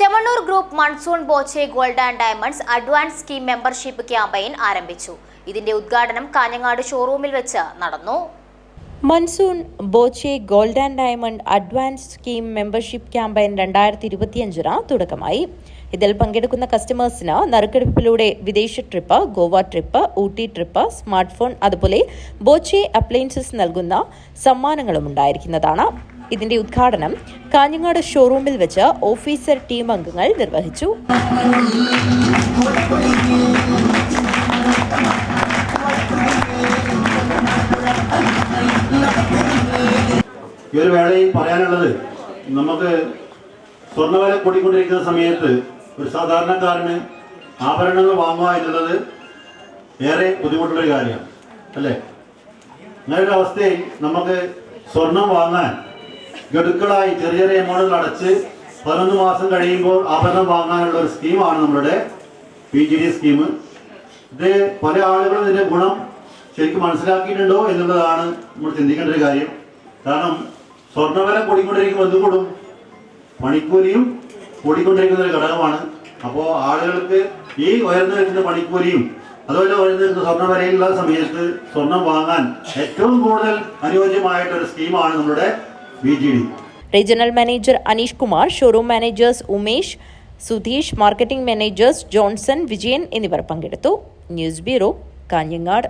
Chemmanur group monsoon Boche gold and diamonds advance scheme membership campaign ആരംഭിച്ചു. ഇതിന്റെ ഉദ്ഘാടനം കാഞ്ഞങ്ങാട് ഷോറൂമിൽ വെച്ച് നടന്നു. Monsoon Boche gold and diamond advance scheme membership campaign രണ്ടായിരത്തി ഇരുപത്തിയഞ്ചിന് തുടക്കമായി. ഇതിൽ പങ്കെടുക്കുന്ന കസ്റ്റമേഴ്സിന് നറുക്കെടുപ്പിലൂടെ വിദേശ trip Goa trip Ooty trip smart phone അതുപോലെ ബോച്ചെ അപ്ലയൻസസ് നൽകുന്ന സമ്മാനങ്ങളും ഉണ്ടായിരിക്കുന്നതാണ്. ഇതിന്റെ ഉദ്ഘാടനം കാഞ്ഞങ്ങാട് ഷോറൂമിൽ വെച്ച് ഓഫീസർ ടീം അംഗങ്ങൾ നിർവഹിച്ചു. ഈ ഒരു വേളയിൽ പറയാനുള്ളത് നമുക്ക് സ്വർണവില കൂടിക്കൊണ്ടിരിക്കുന്ന സമയത്ത് ഒരു സാധാരണക്കാരന് ആഭരണങ്ങൾ വാങ്ങുക എന്നുള്ളത് ഏറെ ബുദ്ധിമുട്ടുള്ളൊരു കാര്യമാണ് അല്ലേ? അങ്ങനെ ഒരു അവസ്ഥയിൽ നമുക്ക് സ്വർണം വാങ്ങാൻ ഗഡുക്കളായി ചെറിയ ചെറിയ എമൗണ്ടുകൾ അടച്ച് പതിനൊന്ന് മാസം കഴിയുമ്പോൾ ആഭരണം വാങ്ങാനുള്ള ഒരു സ്കീമാണ് നമ്മുടെ പി ജി ഡി സ്കീം. ഇത് പല ആളുകളും ഇതിന്റെ ഗുണം ശരിക്കും മനസ്സിലാക്കിയിട്ടുണ്ടോ എന്നുള്ളതാണ് നമ്മൾ ചിന്തിക്കേണ്ട ഒരു കാര്യം. കാരണം സ്വർണവില കൂടിക്കൊണ്ടിരിക്കുമ്പോൾ എന്ത് കൂടും? പണിക്കൂലിയും കൂടിക്കൊണ്ടിരിക്കുന്ന ഒരു ഘടകമാണ്. അപ്പോൾ ആളുകൾക്ക് ഈ ഉയർന്നു വരുന്ന പണിക്കൂലിയും അതുപോലെ ഉയർന്നു വരുന്ന സ്വർണവരയിലുള്ള സമയത്ത് സ്വർണം വാങ്ങാൻ ഏറ്റവും കൂടുതൽ അനുയോജ്യമായിട്ടൊരു സ്കീമാണ് നമ്മുടെ B G D. Regional manager Aneesh Kumar showroom managers Umesh Sudheesh marketing managers Johnson Vijayan എന്നിവർ പങ്കെടുത്തു. News bureau Kanhangad.